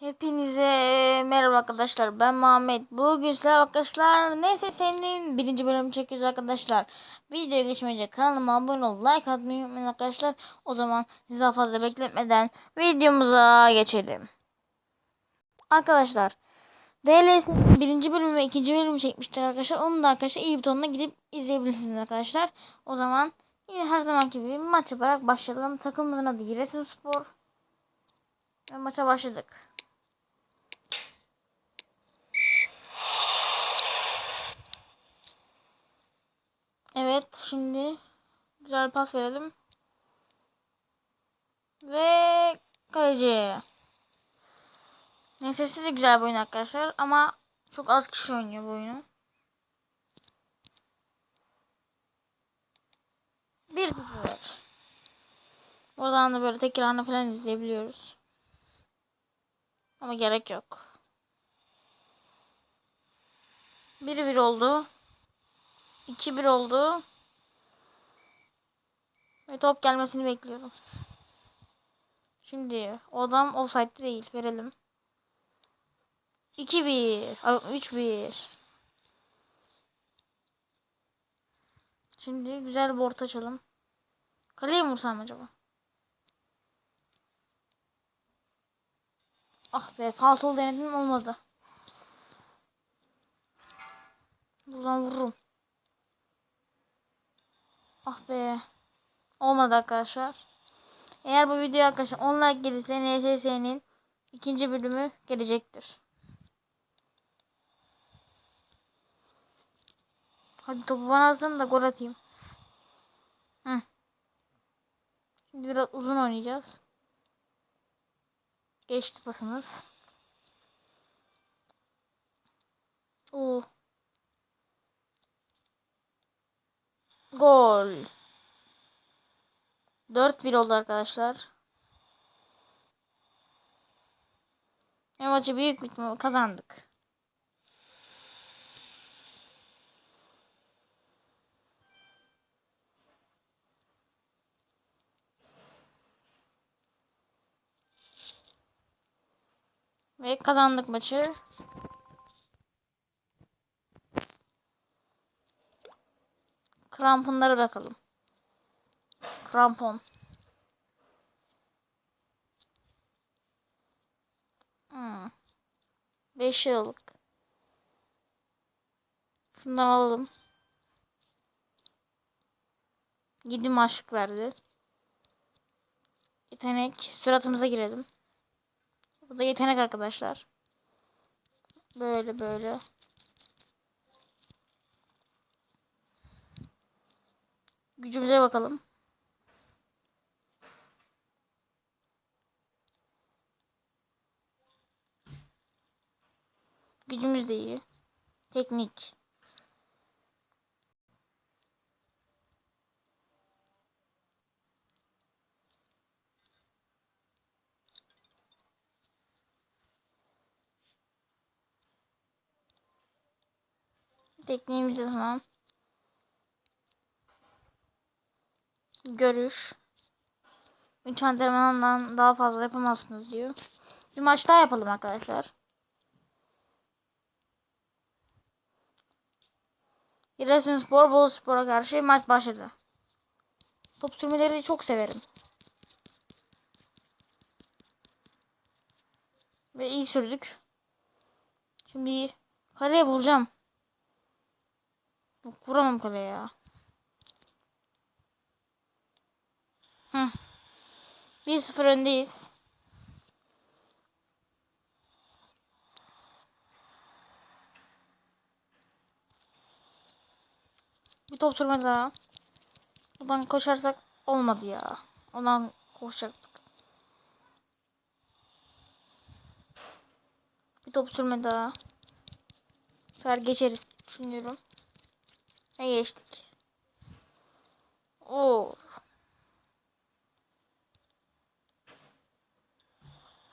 Hepinize merhaba arkadaşlar. Ben Muhammed. Bugün sizlerle arkadaşlar neyse senin birinci bölümü çekiyoruz arkadaşlar. Videoya geçmeden önce kanalıma abone olup like atmayı unutmayın arkadaşlar. O zaman sizi daha fazla bekletmeden videomuza geçelim. Arkadaşlar DLS'in birinci bölümü ve ikinci bölümü çekmiştik arkadaşlar. Onu da arkadaşlar iyi butonuna gidip izleyebilirsiniz arkadaşlar. O zaman yine her zamanki gibi maç yaparak başlayalım. Takımımızın adı Giresunspor. Ve maça başladık. Evet şimdi güzel pas verelim. Ve kaleci. Nefesi de güzel bir oyun arkadaşlar ama çok az kişi oynuyor bu oyunu. 1-0. Oradan da böyle tekrarını falan izleyebiliyoruz. Ama gerek yok. 1-1 oldu. 2-1 oldu. Ve top gelmesini bekliyorum. Şimdi o adam offside değil. Verelim. 2-1. 3-1. Şimdi güzel bir orta açalım. Kaleye mi vursam acaba? Ah be falsol denedim olmadı. Buradan vururum. Ah be. Olmadı arkadaşlar. Eğer bu video arkadaşlar 10 like gelirse NSS'nin ikinci bölümü gelecektir. Hadi topu bana atın da gol atayım. Hı. Şimdi biraz uzun oynayacağız. Geçti pasımız. Oo. Gol. 4-1 oldu arkadaşlar. Ve maçı büyük bir kazandık. Ve kazandık maçı. Kramponlara bakalım. Krampon. Hmm. 5 liralık. Şundan alalım. 7 maçlık verdi. Yetenek. Suratımıza girelim. Bu da yetenek arkadaşlar. Böyle böyle. Gücümüze bakalım. Gücümüz de iyi. Teknik. Tekniğimiz de tamam. Görüş. Üç antrenmandan daha fazla yapamazsınız diyor. Bir maç daha yapalım arkadaşlar. Giresunspor Boluspor'a karşı maç başladı. Top sürmeleri çok severim. Ve iyi sürdük. Şimdi kaleye vuracağım. Vuramam kaleye ya. Hı. 1-0 öndeyiz. Bir top sürme daha. Oradan koşarsak olmadı ya. Ondan koşacaktık. Bir top sürme daha. Sefer geçeriz düşünüyorum. Ne geçtik. Oo.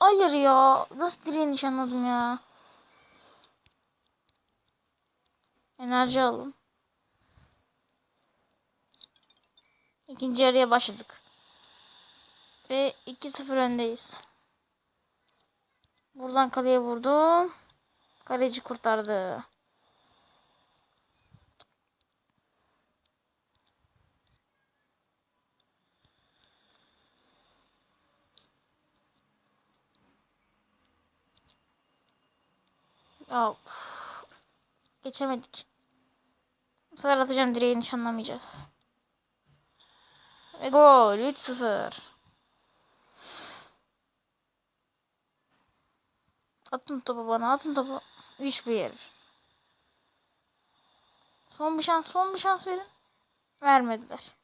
Hayır ya. Nasıl direğe nişanladım ya. Enerji alın. İkinci yarıya başladık. Ve 2-0 öndeyiz. Buradan kaleye vurdum. Kaleci kurtardı. Ya. Geçemedik. Bu sefer atacağım direği nişanlamayacağız. Ve gol 3-0. Atın topu bana atın topu. 3-1. Son bir şans son bir şans verin. Vermediler.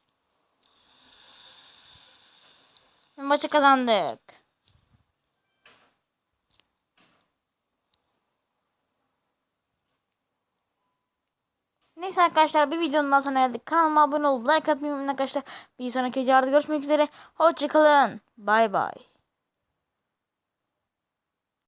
Maçı kazandık. Neyse arkadaşlar bir videonun daha sonuna geldik. Kanalıma abone olup like atmayı unutmayın arkadaşlar. Bir sonraki videoda görüşmek üzere. Hoşçakalın. Bay bay.